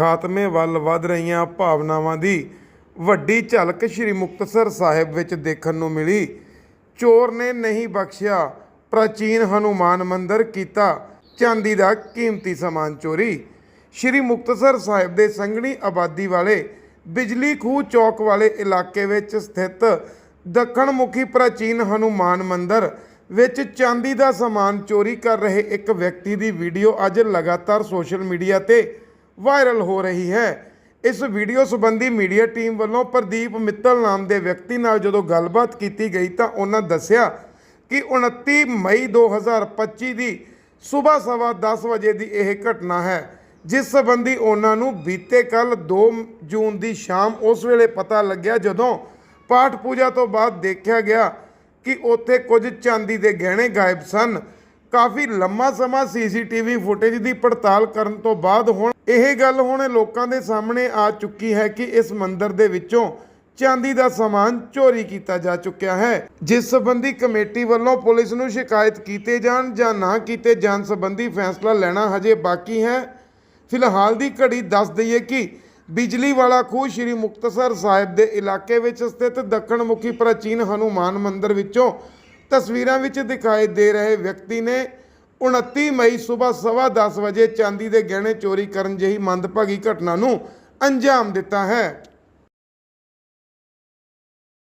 ਖਾਤਮੇ ਵੱਲ ਵੱਧ ਰਹੀਆਂ ਭਾਵਨਾਵਾਂ ਦੀ ਵੱਡੀ ਝਲਕ ਸ੍ਰੀ ਮੁਕਤਸਰ ਸਾਹਿਬ ਵਿੱਚ ਦੇਖਣ ਨੂੰ ਮਿਲੀ। ਚੋਰ ਨੇ ਨਹੀਂ ਬਖਸ਼ਿਆ, ਪ੍ਰਾਚੀਨ ਹਨੂਮਾਨ ਮੰਦਿਰ ਕੀਤਾ ਚਾਂਦੀ ਦਾ ਕੀਮਤੀ ਸਮਾਨ ਚੋਰੀ। ਸ੍ਰੀ ਮੁਕਤਸਰ ਸਾਹਿਬ ਦੇ ਸੰਘਣੀ ਆਬਾਦੀ ਵਾਲੇ ਬਿਜਲੀ ਖੂਹ ਚੌਕ ਵਾਲੇ ਇਲਾਕੇ ਵਿੱਚ ਸਥਿਤ ਦੱਖਣ ਮੁਖੀ ਪ੍ਰਾਚੀਨ ਹਨੂਮਾਨ ਮੰਦਿਰ ਵਿੱਚ ਚਾਂਦੀ ਦਾ ਸਮਾਨ ਚੋਰੀ ਕਰ ਰਹੇ ਇੱਕ ਵਿਅਕਤੀ ਦੀ ਵੀਡੀਓ ਅੱਜ ਲਗਾਤਾਰ ਸੋਸ਼ਲ ਮੀਡੀਆ ਤੇ ਵਾਇਰਲ ਹੋ ਰਹੀ ਹੈ। ਇਸ ਵੀਡੀਓ ਸੰਬੰਧੀ ਮੀਡੀਆ ਟੀਮ ਵੱਲੋਂ ਪ੍ਰਦੀਪ ਮਿੱਤਲ ਨਾਮ ਦੇ ਵਿਅਕਤੀ ਨਾਲ ਜਦੋਂ ਗੱਲਬਾਤ ਕੀਤੀ ਗਈ ਤਾਂ ਉਹਨਾਂ ਦੱਸਿਆ ਕਿ 29 ਮਈ 2025 ਦੀ ਸਵੇਰ ਸਵਾ 10 ਵਜੇ ਦੀ ਇਹ ਘਟਨਾ ਹੈ, ਜਿਸ ਸੰਬੰਧੀ ਉਹਨਾਂ ਨੂੰ ਬੀਤੇ ਕੱਲ 2 ਜੂਨ ਦੀ ਸ਼ਾਮ ਉਸ ਵੇਲੇ ਪਤਾ ਲੱਗਿਆ ਜਦੋਂ ਪਾਠ ਪੂਜਾ ਤੋਂ ਬਾਅਦ ਦੇਖਿਆ ਗਿਆ ਕਿ ਉੱਥੇ ਕੁਝ ਚਾਂਦੀ ਦੇ ਗਹਿਣੇ ਗਾਇਬ ਸਨ। ਕਾਫੀ ਲੰਮਾ ਸਮਾਂ ਸੀਸੀਟੀਵੀ ਫੁਟੇਜ ਦੀ ਪੜਤਾਲ ਕਰਨ ਤੋਂ ਬਾਅਦ ਹੁਣ ਇਹ ਗੱਲ ਹੁਣ ਲੋਕਾਂ ਦੇ ਸਾਹਮਣੇ ਆ ਚੁੱਕੀ ਹੈ ਕਿ ਇਸ ਮੰਦਿਰ ਦੇ ਵਿੱਚੋਂ ਚਾਂਦੀ ਦਾ ਸਮਾਨ ਚੋਰੀ ਕੀਤਾ ਜਾ ਚੁੱਕਿਆ ਹੈ, ਜਿਸ ਸੰਬੰਧੀ ਕਮੇਟੀ ਵੱਲੋਂ ਪੁਲਿਸ ਨੂੰ ਸ਼ਿਕਾਇਤ ਕੀਤੇ ਜਾਣ ਜਾਂ ਨਾ ਕੀਤੇ ਜਾਣ ਸੰਬੰਧੀ ਫੈਸਲਾ ਲੈਣਾ ਹਜੇ ਬਾਕੀ ਹੈ। ਫਿਲਹਾਲ ਦੀ ਘੜੀ ਦੱਸ ਦਈਏ ਕਿ ਬਿਜਲੀ ਵਾਲਾ ਖੂਹ ਸ੍ਰੀ ਮੁਕਤਸਰ ਸਾਹਿਬ ਦੇ ਇਲਾਕੇ ਵਿੱਚ ਸਥਿਤ ਦੱਖਣ ਮੁਖੀ ਪ੍ਰਾਚੀਨ ਹਨੂਮਾਨ ਮੰਦਿਰ ਵਿੱਚੋਂ ਤਸਵੀਰਾਂ ਵਿੱਚ ਦਿਖਾਈ ਦੇ ਰਹੇ ਵਿਅਕਤੀ ਨੇ 29 ਮਈ ਸਵੇਰ ਸਵਾ 10 ਵਜੇ ਚਾਂਦੀ ਦੇ ਗਹਿਣੇ ਚੋਰੀ ਕਰਨ ਜਿਹੀ ਮੰਦਭਾਗੀ ਘਟਨਾ ਨੂੰ ਅੰਜਾਮ ਦਿੱਤਾ ਹੈ।